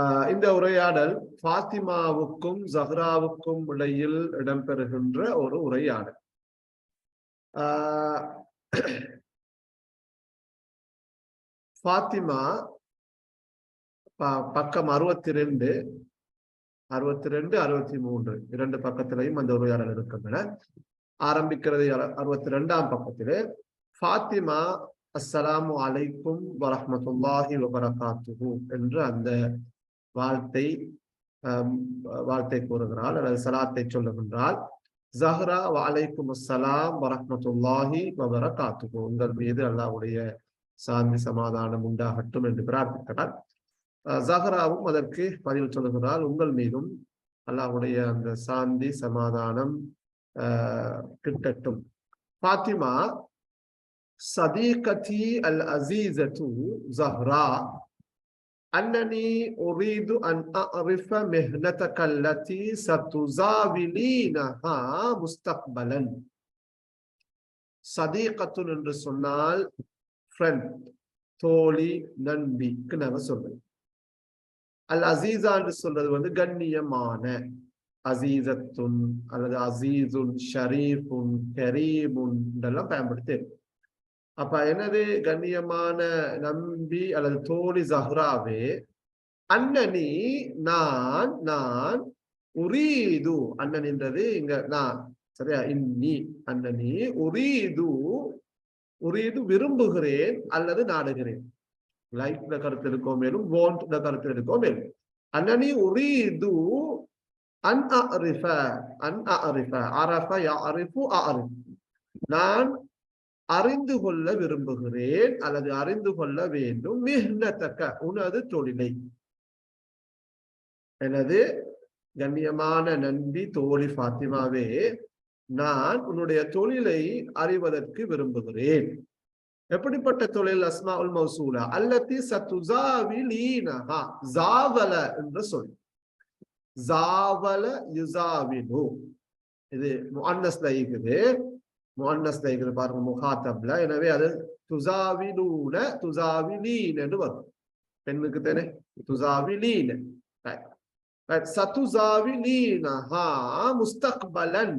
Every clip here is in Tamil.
ஆஹ் இந்த உரையாடல் ஃபாத்திமாவுக்கும் ஜஹ்ராவுக்கும் இடையில் இடம்பெறுகின்ற ஒரு உரையாடல். ஆஹ் ஃபாத்திமா ப- பக்கம் அறுபத்தி ரெண்டு அறுபத்தி ரெண்டு அறுபத்தி மூன்று இரண்டு பக்கத்திலையும் அந்த உரையாடல் இருக்கின்றன. ஆரம்பிக்கிறது அறுபத்தி ரெண்டாம் பக்கத்திலே. ஃபாத்திமா அஸ்ஸலாமு அலைக்கும் வரஹ்மத்துல்லாஹி வபரகாத்துஹு என்று அந்த வாழ்த்தை வாழ்த்தை கூறுகிறாள் அல்லது சலாத்தை சொல்லுகின்றால் ஜஹ்ரா வலைக்கும் அஸ்லாம் வரமத்துல்லாஹி வபர காத்துக்கு உங்கள் மீது அல்லாவுடைய சாந்தி சமாதானம் உண்டாகட்டும் என்று பிரார்த்திக்கிறார். ஜஹ்ராவும் அதற்கு பதிவு சொல்லுகிறாள் உங்கள் மீதும் அல்லாவுடைய அந்த சாந்தி சமாதானம் கிட்டட்டும். பாத்திமா சதீகதி அல் அசீசத்து ஜஹ்ரா أنني أريد أن أعرف مهنتك التي ستزاولينها مستقبلا صديقة என்று சொன்னால் friend தோழி நண்பிக்கு நாங்க சொல்றோம் அல் அசீசா என்று சொல்றது வந்து கண்ணியமான அசீசத்துன் அல்லது அசீசுன் ஷரீஃபுன் கரீமுன் இதெல்லாம் பயன்படுத்தி இருக்கு. அப்ப என்னது? கண்ணியமான நம்பி அல்லது தோழி ஜஹ்ராவே அண்ணனி நான் நான் உரீது அண்ணன்ன்றது இங்க நான் சரியா? இன்னி அண்ணனி உரீது உரீது விரும்புகிறேன் அல்லது நாடுகிறேன். லைட்ல கருத்து இருக்கோ மேலும் வாண்ட் கருத்து இருக்கோ மேலும். அண்ணனி உரீது அன் அரிஃப அன் அரிஃப அரஃப அரிஃபு அரிஃப் நான் அறிந்து கொள்ள விரும்புகிறேன் அல்லது அறிந்து கொள்ள வேண்டும். மிஹ்னத்தக்க உனது தொழிலை. எனது கண்ணியமான நன்பி தோழி பாத்திமாவே நான் உன்னுடைய தொழிலை அறிவதற்கு விரும்புகிறேன். எப்படிப்பட்ட தொழில்? அஸ்மா உல் மௌசூலா. அல்லத்தி சத்துசாவிலீனஹா ஜாவல என்ற சொல். ஜாவல யுசாவினு இது அன்னஸ்ல இருக்குது முஅன்னஸ்ல இருக்குது பாருங்க முகாத்தப்ல. எனவே அது துசாவிலூன துசாவிலீன் என்று வரும். பெண்ணுக்கு தானே? துசாவிலீன. சத்துசாவிலீனஹா முஸ்தக்பலன்.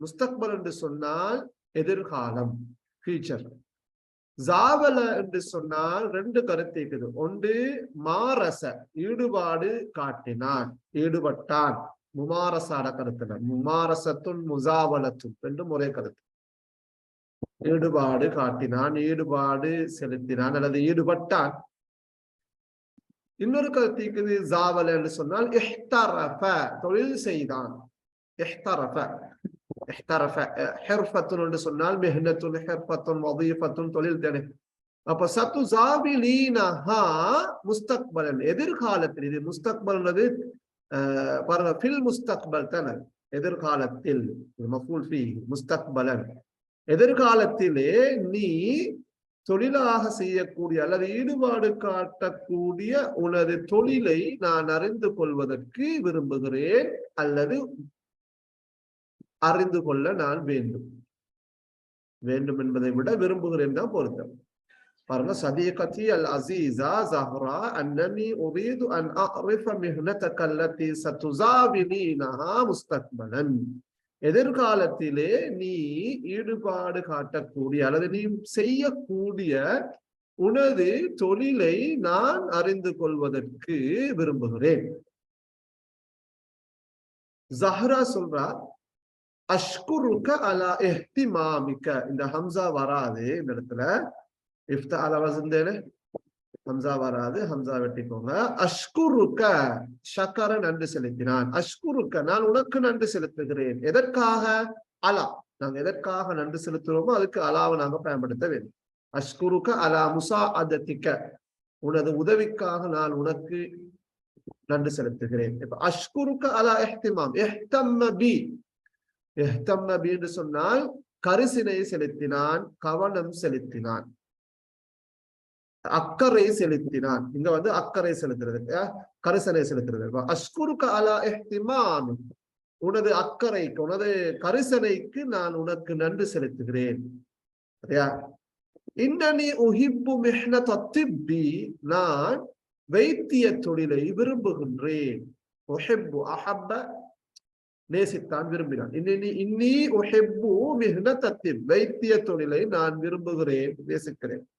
முஸ்தக்பல் என்று சொன்னால் எதிர்காலம் ஃபியூச்சர் ஜாவல என்று சொன்னால் ரெண்டு கருத்து இருக்குது ஒன்று மாரச ஈடுபாடு காட்டினான் ஈடுபட்டான். முமாரசாட கருத்துல. முமாரசத்துன் முசாவலத்தும். ரெண்டு முறை கருத்து. ஈடுபாடு காட்டினான் ஈடுபாடு செலுத்தினான் அல்லது ஈடுபட்டான். இன்னொரு கருத்து ஜாவல் என்று சொன்னால் இஹ்தரஃப தொழில் செய்தான். இஹ்தரஃப இஹ்தரஃப ஹெர்ஃபத்துன் என்று சொன்னால் மெஹ்னத்துன் ஹெர்ஃபத்துன் வதீஃபத்துன் தொழில் தானே. அப்ப சத்து முஸ்தக்பலன் எதிர்காலத்தில் இது முஸ்தக்பல்ன்றது அஹ், பாருங்க ஃபில் முஸ்தக்பல் தானே எதிர்காலத்தில் முஸ்தக்பலன். எதிர்காலத்திலே நீ தொழிலாக செய்யக்கூடிய அல்லது ஈடுபாடு காட்டக்கூடிய உனது தொழிலை நான் அறிந்து கொள்வதற்கு விரும்புகிறேன் அல்லது அறிந்து கொள்ள நான் வேண்டும். வேண்டும் என்பதை விட விரும்புகிறேன் தான் பொருத்தம். பாருங்க சதீகத்தி அல் அசீசா ஜஹ்ரா அன்னனி உரீது அன் அரிஃப மிஹ்னதக அல்லதி சதுசாவினீனஹா முஸ்தக்பலன் எதிர்காலத்திலே நீ ஈடுபாடு காட்டக்கூடிய அல்லது நீ செய்யக்கூடிய உனது தொழிலை நான் அறிந்து கொள்வதற்கு விரும்புகிறேன். ஜஹ்ரா சொல்றா அஷ்குருக்க அலா எஹ்திமாமிக்க. இந்த ஹம்சா வராது இந்த இடத்துல. இஃப்த அலவசந்தேனே ஹம்சா வராது ஹம்சா வெட்டிக்கோங்க. அஷ்குருக்க ஷக்கர நன்றி செலுத்தினான். அஷ்குருக்க நான் உனக்கு நன்றி செலுத்துகிறேன். எதற்காக? அலா. நாங்க எதற்காக நன்றி செலுத்துறோமோ அதுக்கு அலாவை நாங்க பயன்படுத்த வேண்டும். அஷ்குருக்க அலா முசா அதத்திக்க. உனது உதவிக்காக நான் உனக்கு நன்றி செலுத்துகிறேன். இப்ப அஷ்குருக்க அலா எஹ்திமாம். எஹ்தம் பி. எஹ்தம் பின்னு என்று சொன்னால் கரிசினை செலுத்தினான் கவனம் செலுத்தினான். அக்கறை செலுத்தினான். இங்க வந்து அக்கறை செலுத்துறது. கரிசனை செலுத்துறது. அஷ்குருக்கு அலா எஹ்திமான் உனது அக்கறைக்கு உனது கரிசனைக்கு நான் உனக்கு நன்றி செலுத்துகிறேன். சரியா? இன்னனி உஹிப்பு மெஹ்ன தத்திப்பி நான் வைத்திய தொழிலை விரும்புகின்றேன். ஒஹெப்பு அஹப்ப நேசித்தான் விரும்பினான். இன்னி இன்னி ஒஹெப்பு மிகுந்த தத்திப் வைத்திய தொழிலை நான் விரும்புகிறேன் நேசிக்கிறேன்.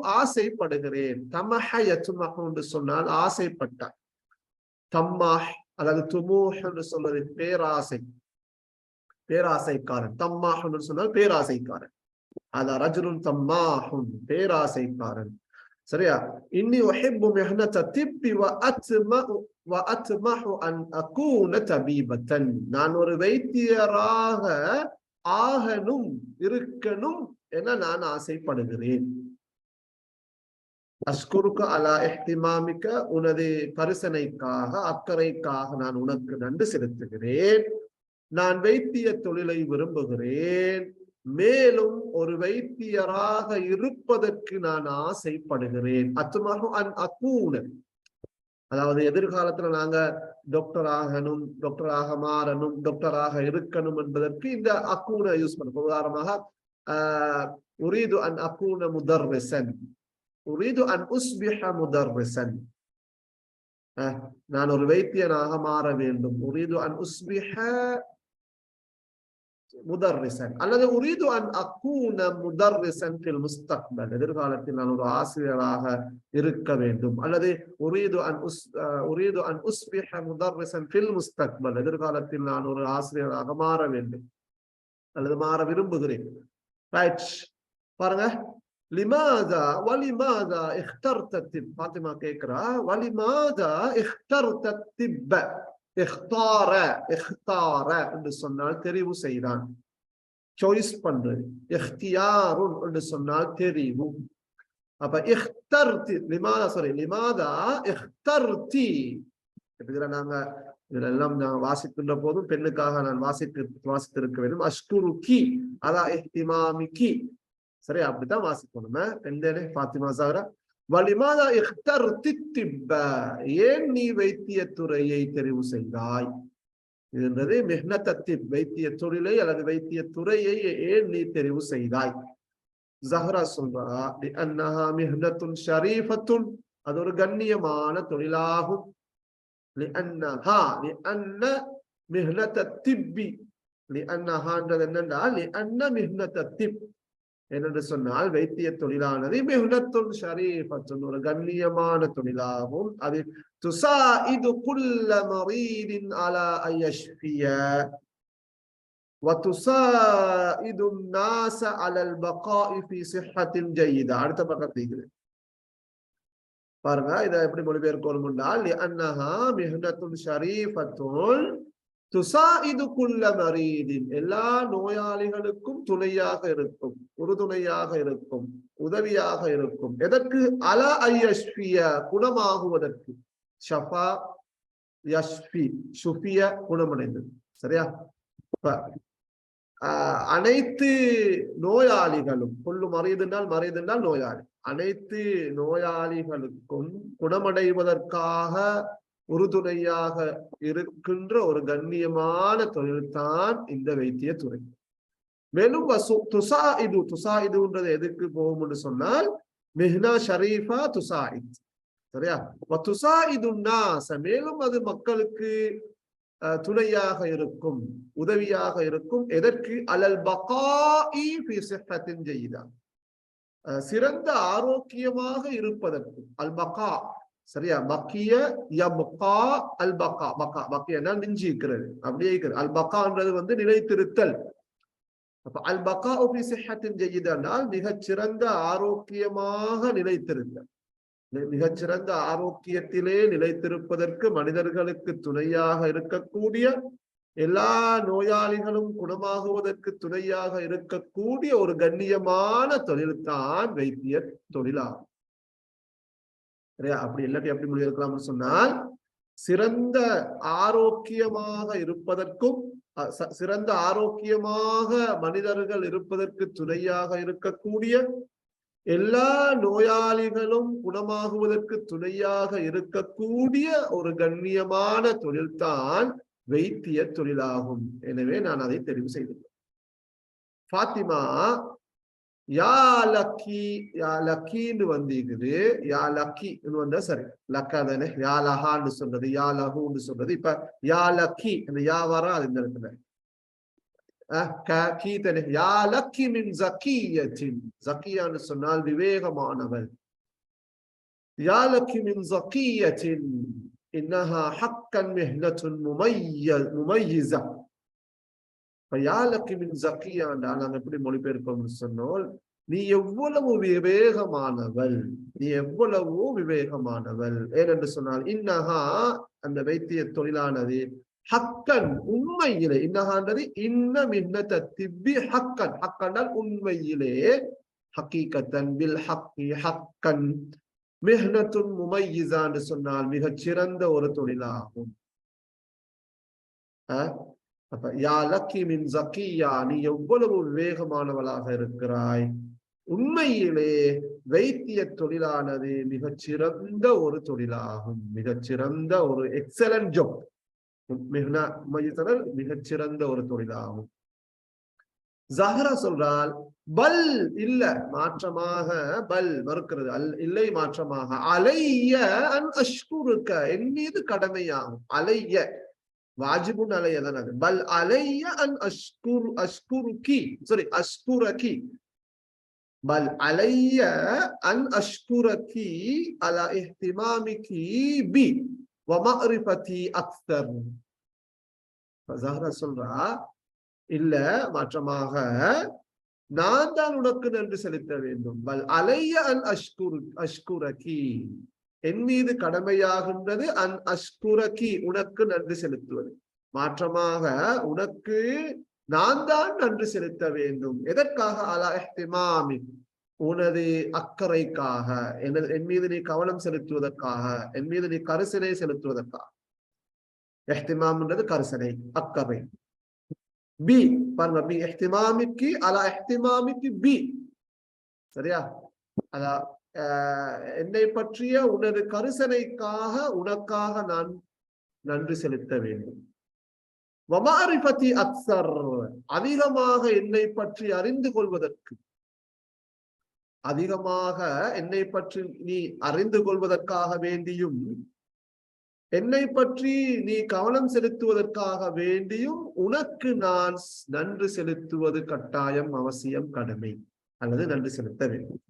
ஆசைப்படுகிறேன். தமஹ யத்துமஹு என்று சொன்னால் ஆசைப்பட்டார். தம்மாஹ் அதாவது துமூஹ் என்று சொல்வது பேராசை. பேராசைக்காரன். தம்மாஹ் என்று சொன்னால் பேராசைக்காரன். அத ரஜுருன் தம்மாஹும் பேராசைக்காரன். சரியா? இன்னி ஒஹிப்பு மெஹனத திப்பி வ அத்மஹு வ அத்மஹு அன் அகூன தபீபத்தன். நான் ஒரு வைத்தியராக ஆகணும் இருக்கணும் என நான் ஆசைப்படுகிறேன். அஸ்குருக்கு அலா எஹ்திமாமிக்க உனது பரிசனைக்காக அக்கறைக்காக நான் உனக்கு நன்றி செலுத்துகிறேன். நான் வைத்திய தொழிலை விரும்புகிறேன். மேலும் ஒரு வைத்தியராக இருப்பதற்கு நான் ஆசைப்படுகிறேன். அத்துமாக அன் அக்கூன அதாவது எதிர்காலத்துல நாங்க டாக்டர் ஆகணும் டாக்டராக மாறணும் டாக்டராக இருக்கணும் என்பதற்கு இந்த அக்கூனை யூஸ் பண்ணும் உதாரணமாக ஆஹ் உரீது அன் அக்கூன முதர்ரிசன் உரீது அன் உஸ்பிஹ முதர்ரிசன் நான் ஒரு வைத்தியனாக மாற வேண்டும் உரீது அன் உஸ்பிஹ முதர்ரிசன் அல்லது உரீது அன் அக்கூன முதர்ரிசன் ஃபில் முஸ்தக்பல் எதிர்காலத்தில் நான் ஒரு ஆசிரியராக இருக்க வேண்டும் அல்லது உரீது அன் உஸ் உரீது அன் உஸ்பிஹ முதர்ரிசன் ஃபில் முஸ்தக்பல் எதிர்காலத்தில் நான் ஒரு ஆசிரியராக மாற வேண்டும் அல்லது மாற விரும்புகிறேன் ரைட் பாருங்க. லிமாதா வலிமாதா இஹ்தர்த திப். பாத்திமா கேக்குறா. வலிமாதா இஹ்தர்த திப்ப. இஹ்தார இஹ்தார என்று சொன்னால் தெரிவு செய்தான். சாய்ஸ் பண்றது இஹ்தியாருன் என்று சொன்னால் தெரிவு. அப்ப இஹ்தர்தி லிமாதா சாரி லிமாதா இஹ்தர்தி எப்படி நாங்க இதெல்லாம் நான் வாசிக்கின்ற போதும் பெண்ணுக்காக நான் வாசித்து வாசித்திருக்க வேண்டும். அஷ்குரு கி அதா இஹ்திமாமி கி சரி அப்படித்தான் வாசிக்கணுமே பெண்தேனே பாத்திமா சாகரா. வலிமாதா இஹ்தர் தித்திப்ப ஏன் நீ வைத்திய துறையை தெரிவு செய்தாய்? இதுன்றது மெஹ்னத்தி வைத்திய தொழிலை அல்லது வைத்திய துறையை ஏன் நீ தெரிவு செய்தாய்? ஜஹரா சொல்றா அன்னஹா மிஹ்னத்துன் ஷரீஃபத்துன். அது ஒரு கண்ணியமான தொழிலாகும். لأنها لأن مهنة الطب لأنها لأن مهنة الطب என்று சொன்னால் வைத்திய தொழிலானது மிகுனத்துள் ஷரீஃபத்துன் ஒரு கண்ணியமான தொழிலாகும் அது துசா இது குல்ல மரீதின் அலா ஐயஷ்பிய وتساعد الناس على البقاء في صحة جيدة அடுத்த பக்கம் பாருங்க இதை எப்படி மொழிபெயர்க்கணும் என்றால் அன்னஹா மிஹனத்துன் ஷரீஃபத்துன் துசாஇது மரீதின். எல்லா நோயாளிகளுக்கும் துணையாக இருக்கும் உறுதுணையாக இருக்கும் உதவியாக இருக்கும். எதற்கு? அல ஐயஸ்பிய குணமாகுவதற்கு. ஷஃபா யஸ்பி சுஃபிய குணமடைந்தது. சரியா? அனைத்து நோயாளிகளும் கொள்ளு மறையுதுனால் மறையுதுனால் நோயாளி. அனைத்து நோயாளிகளுக்கும் குணமடைவதற்காக உறுதுணையாக இருக்கின்ற ஒரு கண்ணியமான தொழில்தான் இந்த வைத்திய துறை மேலும் துசா இது துசா இதுன்றது எதுக்கு போகும் என்று சொன்னால் மெஹ்னா ஷரீஃபா இது சரியா? துசா இது மேலும் அது மக்களுக்கு துணையாக இருக்கும் உதவியாக இருக்கும். எதற்கு? அலல் பகாத்தின் ஜெயிதா. சிறந்த ஆரோக்கியமாக இருப்பதற்கு. அல் பகா சரியா? பக்கிய யபகா அல் பகா பகா பக்கியனா மிஞ்சி இருக்கிறது அப்படியே இருக்கிறது. அல் பகான்றது வந்து நிலைத்திருத்தல். அப்ப அல் பகா ஒபி சிஹத்தின் செய்தால் மிகச் சிறந்த ஆரோக்கியமாக நிலைத்திருத்தல். மிகச்சிறந்த ஆரோக்கியத்திலே நிலைத்திருப்பதற்கு மனிதர்களுக்கு துணையாக இருக்கக்கூடிய எல்லா நோயாளிகளும் குணமாகுவதற்கு துணையாக இருக்கக்கூடிய ஒரு கண்ணியமான தொழில்தான் வைத்திய தொழிலாகும் அப்படி இல்லாட்டி எப்படி முடிவெடுக்கலாம்னு சொன்னால் சிறந்த ஆரோக்கியமாக இருப்பதற்கும் சிறந்த ஆரோக்கியமாக மனிதர்கள் இருப்பதற்கு துணையாக இருக்கக்கூடிய எல்லா நோயாளிகளும் குணமாகுவதற்கு துணையாக இருக்கக்கூடிய ஒரு கண்ணியமான தொழில்தான் வைத்திய தொழிலாகும். எனவே நான் அதை தெரிவு செய்துள்ளேன். ஃபாத்திமா யா லக்கி யா லக்கின்னு வந்திருக்குது யா லக்கின்னு வந்தா சரி. லக்கா தானே? யா லஹான்னு சொல்றது யா லஹுன்னு சொல்றது. இப்ப யா லக்கி இந்த யா வரா அது இந்த இடத்துல. கீ தானே யா லக்கி மின் ஜக்கியத்தின் ஜக்கியான்னு சொன்னால் விவேகமானவள் யா லக்கி மின் ஜக்கியத்தின் இன்னஹா ஹக்கன் மிஹ்னத்துன் முமைய முமையிசா இப்ப யாலக்கு மின் ஜக்கியாண்டா நாங்க எப்படி மொழிபெயர்ப்போம்னு சொன்னோம் நீ எவ்வளவு விவேகமானவள் நீ எவ்வளவோ விவேகமானவள் ஏனென்று சொன்னால் இன்னஹா அந்த வைத்திய தொழிலானது ஹக்கன் உண்மையிலே. இன்னஹான்றது இன்ன மின்னத்த திப்பி ஹக்கன். ஹக்கன்னால் உண்மையிலே. ஹக்கீகத்தன் வில் ஹக்கி ஹக்கன். மிஹ்னத்துன் முமையிசான்னு சொன்னால் மிகச் சிறந்த ஒரு தொழிலாகும். அப்ப யா லக்கி மின் ஜக்கியா நீ எவ்வளவு விவேகமானவளாக இருக்கிறாய்? உண்மையிலே வைத்திய தொழிலானது மிகச் சிறந்த ஒரு தொழிலாகும். மிகச் சிறந்த ஒரு எக்ஸலன்ட் ஜாப் மிகச் சிறந்த ஒரு தொழிலாகும் ஜஹரா சொல்றால் பல் இல்ல மாற்றமாக பல் மறுக்கிறது. அல் இல்லை மாற்றமாக. அலைய அன் அஷ்குருக்க என் மீது கடமையாகும். அலைய வாஜிபுன் அலைய தான் அது. பல் அலைய அன் அஷ்குர் அஷ்குருக்கி சாரி அஷ்குரகி பல் அலைய அன் அஷ்குரகி அலா இஹ்திமாமிக்கி பி. அக்தர் சொல்றா இல்ல மாற்றமாக நான் தான் உனக்கு நன்றி செலுத்த வேண்டும். பல் அலைய அன் அஷ்குரு அஷ்குரகி. என் மீது கடமையாகின்றது அன் அஷ்குரகி உனக்கு நன்றி செலுத்துவது. மாற்றமாக உனக்கு நான் தான் நன்றி செலுத்த வேண்டும். எதற்காக? அலா எஹ்திமாமி உனது அக்கறைக்காக எனது என் மீது நீ கவனம் செலுத்துவதற்காக என் மீது நீ கரிசனை செலுத்துவதற்காக. எஹ்திமாம்ன்றது கரிசனை அக்கறை. பி பாருங்க பி எஹ்திமாமிக்கு அலா எஹ்திமாமிக்கு பி. சரியா? அதா என்னை பற்றிய உனது கரிசனைக்காக உனக்காக நான் நன்றி செலுத்த வேண்டும். வமாரிபதி அக்சர் அதிகமாக என்னை பற்றி அறிந்து கொள்வதற்கு. அதிகமாக என்னை பற்றி நீ அறிந்து கொள்வதற்காக வேண்டியும் என்னை பற்றி நீ கவனம் செலுத்துவதற்காக வேண்டியும் உனக்கு நான் நன்றி செலுத்துவது கட்டாயம் அவசியம் கடமை. அல்லது நன்றி செலுத்த வேண்டும்.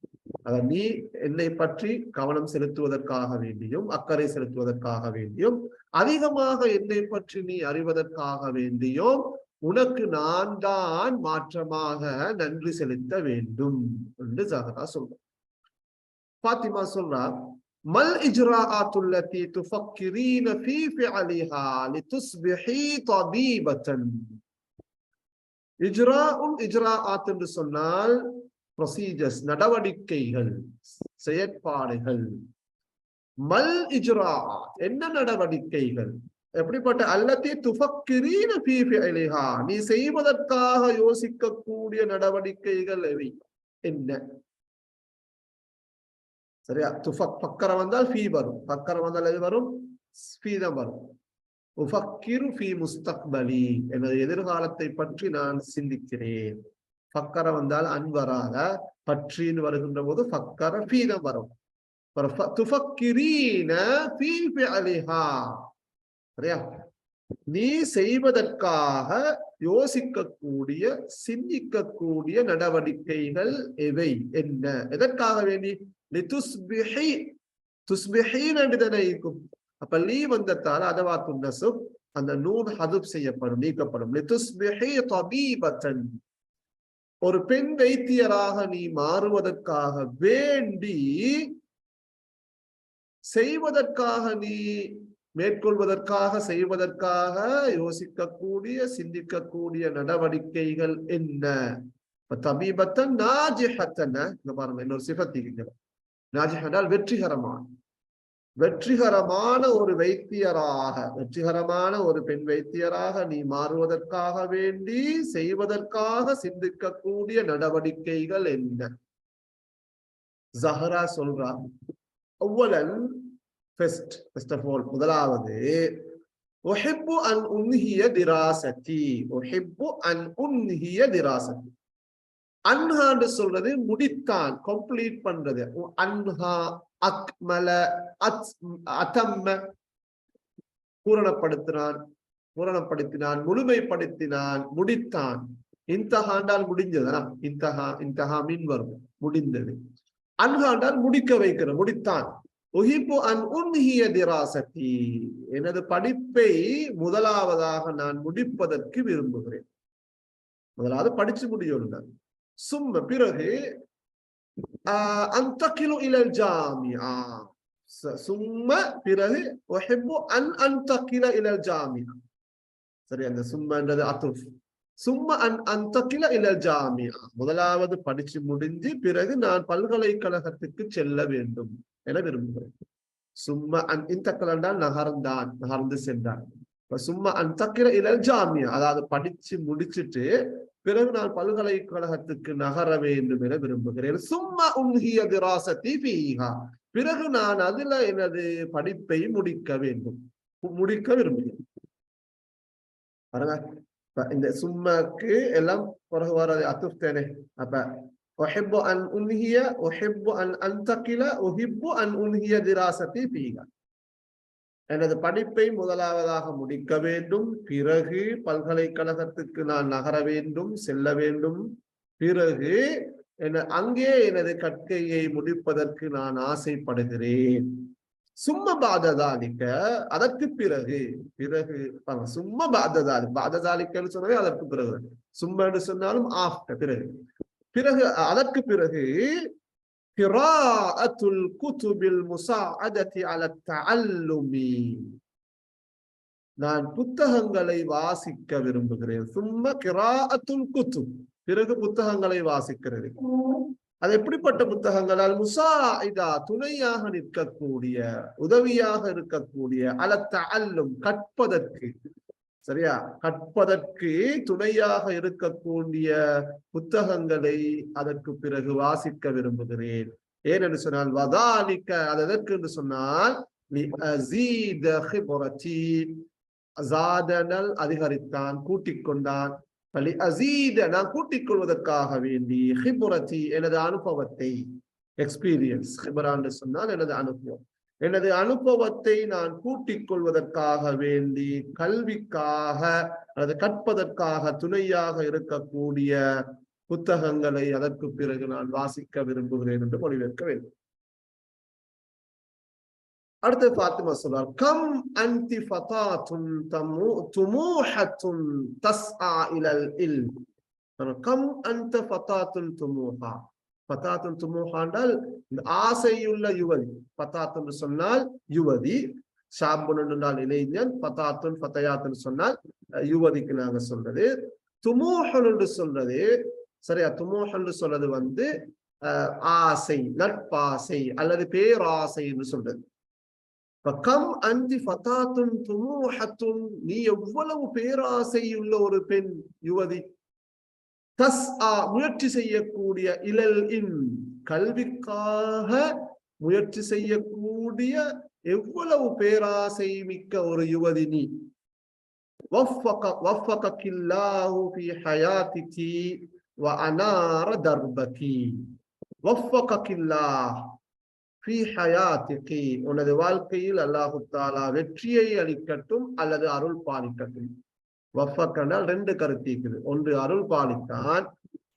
அத நீ என்னை பற்றி கவனம் செலுத்துவதற்காக வேண்டியும் அக்கறை செலுத்துவதற்காக வேண்டியும் அதிகமாக என்னை பற்றி நீ அறிவதற்காக வேண்டியும் உனக்கு நான் தான் மாற்றமாக நன்றி செலுத்த வேண்டும் என்று ஜஹரா சொல்ற பாத்திமா சொல்றா மல் இஜ்ராஅத்துல்லதி துஃபக்கிரீன ஃபீ ஃபிஅலிஹா லிதுஸ்பிஹி தபீபத்தன். இஜ்ராஉன் என்று சொன்னால் ப்ரொசீஜர்ஸ் நடவடிக்கைகள் செயற்பாடுகள். மல் இஜ்ரா என்ன நடவடிக்கைகள்? எப்படிப்பட்ட அல்லத்தி துபக்கிரீன ஃபீஃபிலிஹா நீ செய்வதற்காக யோசிக்கக்கூடிய நடவடிக்கைகள் எவை? என்ன? சரியா? துஃபக் பக்கரம் வந்தால் ஃபீ வரும். பக்கரம் வந்தால் எது வரும்? ஸ்பீதம் வரும். உஃபக்கிரு ஃபீ முஸ்தக்பலி. எனது எதிர்காலத்தை பற்றி நான் சிந்திக்கிறேன். பக்கரம் வந்தால் அன்வராக பற்றின்னு வருகின்ற போது பக்கர ஃபீதம் வரும். துஃபக்கிரீன ஃபீ அலிஹா சரியா? நீ செய்வதற்காக யோசிக்கக்கூடிய சிந்திக்கக்கூடிய நடவடிக்கைகள் எவை? என்ன? எதற்காக வேண்டி? லிதுஸ்பிஹி அப்ப லீ வந்தத்தால் அதவா துன்னசுப் அந்த நூன் ஹதுப் செய்யப்படும் நீக்கப்படும். லிதுஸ்பிஹி தபீபத்தன். ஒரு பெண் வைத்தியராக நீ மாறுவதற்காக வேண்டி செய்வதற்காக நீ மேற்கொள்வதற்காக செய்வதற்காக யோசிக்கக்கூடிய சிந்திக்கக்கூடிய நடவடிக்கைகள் என்ன? தபீபத்தன் நாஜிஹத்தன இந்த பாருங்க இன்னொரு சிபத்திங்க நாஜிஹனால் வெற்றிகரமான வெற்றிகரமான ஒரு வைத்தியராக வெற்றிகரமான ஒரு பெண் வைத்தியராக நீ மாறுவதற்காக வேண்டி செய்வதற்காக சிந்திக்கக்கூடிய நடவடிக்கைகள் என்ன? ஜஹரா சொல்றா அவ்வளன் ஃபர்ஸ்ட் ஃபர்ஸ்ட் ஆஃப் ஆல் முதலாவது ஒஹிப்பு அன் உன்ஹிய திராசதி ஒஹிப்பு அன் உன்ஹிய திராசதி அன்ஹான்னு சொல்றது முடித்தான் கம்ப்ளீட் பண்றது. அன்ஹா அக்மல அத் அதம்ம பூரணப்படுத்தினான் பூரணப்படுத்தினான் முழுமைப்படுத்தினான் முடித்தான். இந்தஹாண்டால் முடிஞ்சதுனா இந்தஹா இந்தஹா மீன் வரும் முடிந்தது. அன்ஹாண்டால் முடிக்க வைக்கிற முடித்தான். உஹிப்பு அன் உன்ஹிய திராசத்தி எனது படிப்பை முதலாவதாக நான் முடிப்பதற்கு விரும்புகிறேன். முதலாவது படிச்சு முடியும் சும்ம பிறகு அந்தகிலு இலல் ஜாமியா சும்ம பிறகு ஒஹிப்பு அன் அந்தகில இலல் ஜாமியா சரி அந்த சும்மன்றது அத்துஃப் சும்மா அன் அந்தகில இலல் ஜாமியா முதலாவது படிச்சு முடிஞ்சு பிறகு நான் பல்கலைக்கழகத்துக்கு செல்ல வேண்டும். என விரும்புகிறேன் சும்மா அன் இந்த நகர்ந்தான் நகர்ந்து சென்றான். சும்மா அன் தக்கிர இலல் ஜாமியா அதாவது படிச்சு முடிச்சுட்டு பிறகு நான் பல்கலைக்கழகத்துக்கு நகர வேண்டும் என விரும்புகிறேன். சும்மா உன்கிய திராசத்தி பீகா பிறகு நான் அதுல எனது படிப்பை முடிக்க வேண்டும். முடிக்க விரும்புகிறேன். பாருங்க. இந்த சும்மாக்கு எல்லாம் பிறகு வர அத்துஃப்தேனே. அப்ப ஒஹிப்பு அன் உன்ஹிய ஒஹிப்பு அன் அந்தகில ஒஹிப்பு அன் உன்ஹிய திராசத்தை பீகா எனது படிப்பை முதலாவதாக முடிக்க வேண்டும். பிறகு பல்கலைக்கழகத்துக்கு நான் நகர வேண்டும் செல்ல வேண்டும். பிறகு என அங்கே எனது கற்கையை முடிப்பதற்கு நான் ஆசைப்படுகிறேன். சும்மா பாததாலிக்க அதற்கு பிறகு பிறகு சும்மா பாததாலி பாததாலிக்கன்னு சொன்னாலே அதற்கு பிறகு. சும்மான்னு சொன்னாலும் ஆஃப்டர் பிறகு. பிறகு அதற்கு பிறகு கிராஅத்துல் குதுபில் முசாஅததி அல தஅல்லுமி. நான் புத்தகங்களை வாசிக்க விரும்புகிறேன். சும்மா கிராஅத்துல் குத்துப் பிறகு புத்தகங்களை வாசிக்கிறது அது எப்படிப்பட்ட புத்தகங்களால் முசாஇதா துணையாக நிற்கக்கூடிய உதவியாக இருக்கக்கூடிய அலத்த அல்லும் கற்பதற்கு. சரியா? கற்பதற்கு துணையாக இருக்கக்கூடிய புத்தகங்களை அதற்கு பிறகு வாசிக்க விரும்புகிறேன். ஏன் என்று சொன்னால் வதாலிக்க அது எதற்கு என்று சொன்னால் அதிகரித்தான் கூட்டிக் கொண்டான். பலி அசீத நான் கூட்டிக் கொள்வதற்காக வேண்டி ஹிபுரத்தி எனது அனுபவத்தை எக்ஸ்பீரியன்ஸ் ஹிபரான்னு சொன்னால் எனது அனுபவம். எனது அனுபவத்தை நான் கூட்டிக் கொள்வதற்காக வேண்டி கல்விக்காக அல்லது கற்பதற்காக துணையாக இருக்கக்கூடிய புத்தகங்களை அதற்கு பிறகு நான் வாசிக்க விரும்புகிறேன் என்று மொழிபெயர்க்க வேண்டும். அடுத்து பாத்திமா சொல்றார் கம் அந்தி ஃபதாத்துன் தமு துமூஹத்துன் தஸ்ஆ இலல் இல். கம் அந்த ஃபதாத்துன் துமூஹா. பத்தாத்துன் துமுகாண்டால் இந்த ஆசையுள்ள யுவதி பத்தாத்துன்னு சொன்னால் யுவதி ஷாம்புன் என்றால் இளைஞன் பத்தாத்துன் பத்தையாத்துன்னு சொன்னால் யுவதிக்கு நாங்க சொல்றது. துமோகன் என்று சொல்றது சரியா? துமோகன் சொல்றது வந்து ஆசை நட்பாசை அல்லது பேராசை என்று சொல்றது. கம் அந்தி ஃபதாத்துன் துமோகத்தும் நீ எவ்வளவு பேராசை உள்ள ஒரு பெண் யுவதி தஸ் ஆ முயற்சி செய்யக்கூடிய இழல் இன் கல்விக்காக முயற்சி செய்யக்கூடிய எவ்வளவு பேராசை மிக்க ஒரு யுவதி நீ உனது வாழ்க்கையில் அல்லாஹு தாலா வெற்றியை அளிக்கட்டும் அல்லது அருள் பாலிக்கட்டும். வஃபக்கனால் ரெண்டு கருத்து இருக்குது. ஒன்று அருள் பாலித்தான்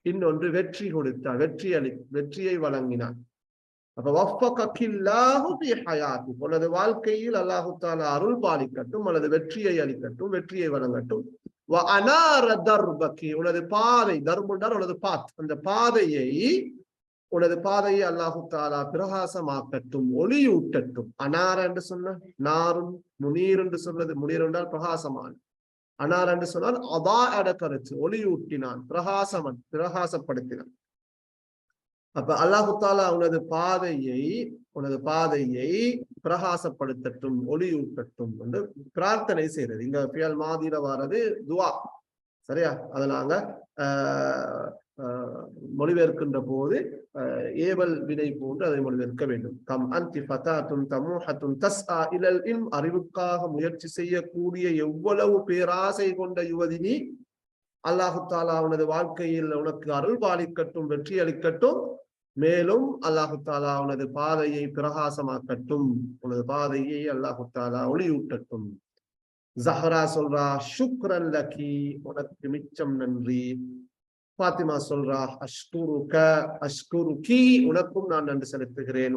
இன்னொன்று வெற்றி கொடுத்தான் வெற்றி அளி வெற்றியை வழங்கினான். அப்ப ஹயாத்தி உனது வாழ்க்கையில் அல்லாஹு தாலா அருள் பாலிக்கட்டும் அல்லது வெற்றியை அளிக்கட்டும் வெற்றியை வழங்கட்டும். உனது பாதை தர்முண்டார் உனது பாத் அந்த பாதையை உனது பாதையை அல்லாஹு தாலா பிரகாசமாக்கட்டும் ஒளியூட்டட்டும். அனார் என்று சொன்ன நாரும் முனீர் என்று சொல்றது முனீர் என்றால் பிரகாசமான அனார் என்று சொன்னால் அதா அட கருத்து ஒளியூட்டினான் பிரகாசமன் பிரகாசப்படுத்தினான். அப்ப அல்லாஹு தாலா உனது பாதையை உனது பாதையை பிரகாசப்படுத்தட்டும் ஒளியூட்டட்டும் என்று பிரார்த்தனை செய்யறது இங்க பியல் மாதிர வாரது துவா. சரியா? அதை நாங்க மொழிபெயர்க்கின்ற போது ஏவல் வினை போன்று அதை மொழிபெயர்க்க வேண்டும். தம் அந்தி பதாத்தும் தமூஹத்துன் தஸ் இலல் இன் அறிவுக்காக முயற்சி செய்யக்கூடிய எவ்வளவு பேராசை கொண்ட யுவதினி அல்லாஹு தாலா வாழ்க்கையில் உனக்கு அருள் பாலிக்கட்டும் வெற்றி அளிக்கட்டும் மேலும் அல்லாஹு தாலா உனது பாதையை பிரகாசமாக்கட்டும். உனது பாதையை அல்லாஹு தாலா ஒளியூட்டட்டும். ஜஹரா சொல்றா சுக்ரன் லக்கி உனக்கு மிச்சம் நன்றி. பாத்திமா சொல்றா அஷ்குருக அஷ்குருகி உனக்கும் நான் நன்றி செலுத்துகிறேன்.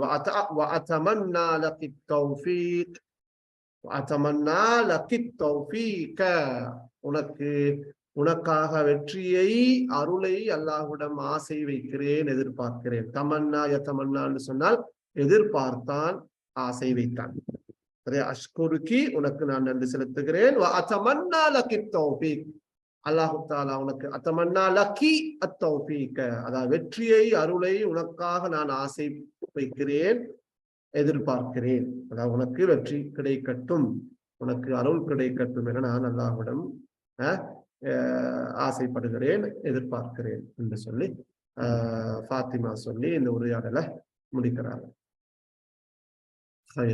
உனக்கு உனக்காக வெற்றியை அருளை அல்லாஹுடம் ஆசை வைக்கிறேன் எதிர்பார்க்கிறேன். தமன்னா யத்தமன்னான்னு சொன்னால் எதிர்பார்த்தான் ஆசை வைத்தான். அதே அஷ்குருக்கி உனக்கு நான் நன்றி செலுத்துகிறேன். அல்லாஹு தாலா உனக்கு அத்தமன்னா லக்கி அத்தௌபீக்க அதாவது வெற்றியை அருளை உனக்காக நான் ஆசை வைக்கிறேன் எதிர்பார்க்கிறேன். அதாவது உனக்கு வெற்றி கிடைக்கட்டும் உனக்கு அருள் கிடைக்கட்டும் என நான் அல்லாஹ்விடம் ஆசைப்படுகிறேன் எதிர்பார்க்கிறேன் என்று சொல்லி ஃபாத்திமா சொல்லி இந்த உரையாடலை முடிக்கிறாங்க